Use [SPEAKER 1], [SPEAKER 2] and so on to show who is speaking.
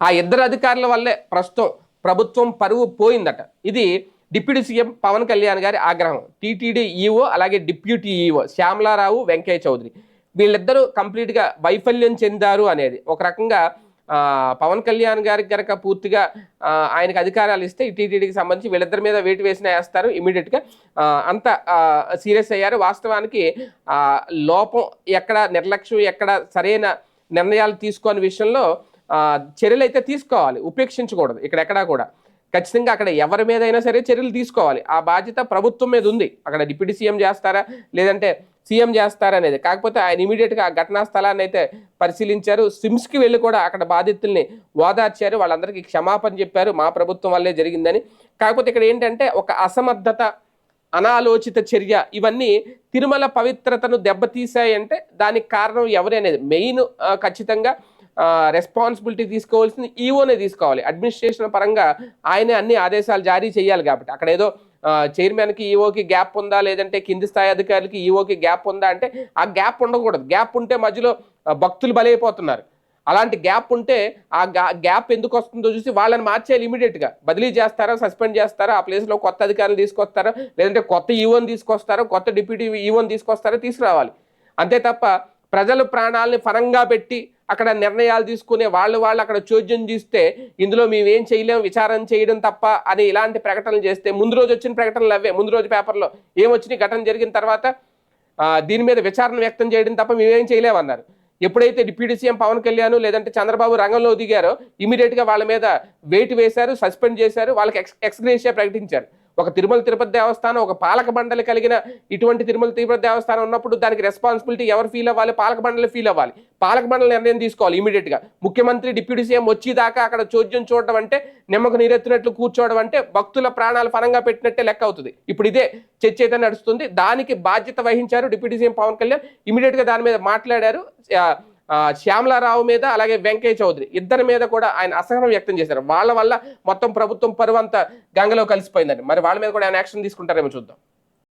[SPEAKER 1] ఆ ఇద్దరు అధికారుల వల్లే ప్రస్తుతం ప్రభుత్వం పరువు పోయిందట. ఇది డిప్యూటీ సీఎం పవన్ కళ్యాణ్ గారి ఆగ్రహం. టీటీడీ ఈఓ అలాగే డిప్యూటీ ఈఓ శ్యామలారావు వెంకయ్య చౌదరి. వీళ్ళిద్దరూ కంప్లీట్గా వైఫల్యం చెందారు అనేది. ఒక రకంగా పవన్ కళ్యాణ్ గారికి కనుక పూర్తిగా ఆయనకు అధికారాలు ఇస్తే టీటీడీకి సంబంధించి వీళ్ళిద్దరి మీద వేటు వేసిన వేస్తారు. ఇమీడియట్గా అంత సీరియస్ అయ్యారు. వాస్తవానికి లోపం ఎక్కడ నిర్లక్ష్యం ఎక్కడ సరైన నిర్ణయాలు తీసుకోని విషయంలో చర్యలు అయితే తీసుకోవాలి ఉపేక్షించకూడదు ఇక్కడెక్కడా కూడా. ఖచ్చితంగా అక్కడ ఎవరి మీద అయినా సరే చర్యలు తీసుకోవాలి. ఆ బాధ్యత ప్రభుత్వం మీద ఉంది. అక్కడ డిప్యూటీ సీఎం చేస్తారా లేదంటే సీఎం చేస్తారా అనేది. కాకపోతే ఆయన ఇమీడియట్గా ఆ ఘటనా స్థలాన్ని అయితే పరిశీలించారు. సిమ్స్కి వెళ్ళి కూడా అక్కడ బాధితుల్ని ఓదార్చారు. వాళ్ళందరికీ క్షమాపణ చెప్పారు. మా ప్రభుత్వం వల్లే జరిగిందని. కాకపోతే ఇక్కడ ఏంటంటే ఒక అసమర్థత అనాలోచిత చర్య ఇవన్నీ తిరుమల పవిత్రతను దెబ్బతీసాయంటే దానికి కారణం ఎవరు అనేది. మెయిన్ ఖచ్చితంగా రెస్పాన్సిబిలిటీ తీసుకోవాల్సింది ఈఓనే తీసుకోవాలి. అడ్మినిస్ట్రేషన్ పరంగా ఆయనే అన్ని ఆదేశాలు జారీ చేయాలి కాబట్టి. అక్కడ ఏదో చైర్మన్కి ఈఓకి గ్యాప్ ఉందా లేదంటే కింది స్థాయి అధికారులకి ఈఓకి గ్యాప్ ఉందా అంటే ఆ గ్యాప్ ఉండకూడదు. గ్యాప్ ఉంటే మధ్యలో భక్తులు బలైపోతున్నారు. అలాంటి గ్యాప్ ఉంటే ఆ గ్యాప్ ఎందుకు వస్తుందో చూసి వాళ్ళని మార్చేయాలి ఇమీడియట్గా బదిలీ చేస్తారా సస్పెండ్ చేస్తారా ఆ ప్లేస్లో కొత్త అధికారులు తీసుకొస్తారా లేదంటే కొత్త ఈవోని తీసుకొస్తారా కొత్త డిప్యూటీ ఈవోని తీసుకొస్తారా తీసుకురావాలి. అంతే తప్ప ప్రజల ప్రాణాలని పరంగా పెట్టి అక్కడ నిర్ణయాలు తీసుకునే వాళ్ళు వాళ్ళు అక్కడ చోద్యం చేస్తే ఇందులో మేమేం చేయలేం విచారణ చేయడం తప్ప అని ఇలాంటి ప్రకటనలు చేస్తే ముందు రోజు వచ్చిన ప్రకటనలు అవే. ముందు రోజు పేపర్లో ఏమొచ్చినాయి ఘటన జరిగిన తర్వాత దీని మీద విచారణ వ్యక్తం చేయడం తప్ప మేమేం చేయలేమన్నారు. ఎప్పుడైతే డిప్యూటీ సీఎం పవన్ కళ్యాణ్ లేదంటే చంద్రబాబు రంగంలో దిగారో ఇమీడియట్గా వాళ్ళ మీద వెయిట్ వేశారు సస్పెండ్ చేశారు వాళ్ళకి ఎక్స్ ఎక్స్గ్రేషియా ప్రకటించారు. ఒక తిరుమల తిరుపతి దేవస్థానం ఒక పాలక మండలి కలిగిన ఇటువంటి తిరుమల తిరుపతి దేవస్థానం ఉన్నప్పుడు దానికి రెస్పాన్సిబిలిటీ ఎవరు ఫీల్ అవ్వాలి? పాలక మండలి ఫీల్ అవ్వాలి. పాలక మండలి నిర్ణయం తీసుకోవాలి ఇమీడియట్గా ముఖ్యమంత్రి డిప్యూటీ సీఎం వచ్చేదాకా అక్కడ చోద్యం చూడడం అంటే నిమ్మకు నీరెత్తినట్లు కూర్చోవడం అంటే భక్తుల ప్రాణాలు ఫలంగా పెట్టినట్టే లెక్క అవుతుంది. ఇప్పుడు ఇదే చర్చ అయితే నడుస్తుంది. దానికి బాధ్యత వహించారు డిప్యూటీ సీఎం పవన్ కళ్యాణ్. ఇమీడియట్గా దాని మీద మాట్లాడారు. శ్యామలారావు మీద అలాగే వెంకయ్య చౌదరి ఇద్దరి మీద కూడా ఆయన అసహనం వ్యక్తం చేశారు. వాళ్ళ వల్ల మొత్తం ప్రభుత్వం పరువంతా గంగలో కలిసిపోయిందండి. మరి వాళ్ళ మీద కూడా ఆయన యాక్షన్ తీసుకుంటారేమో చూద్దాం.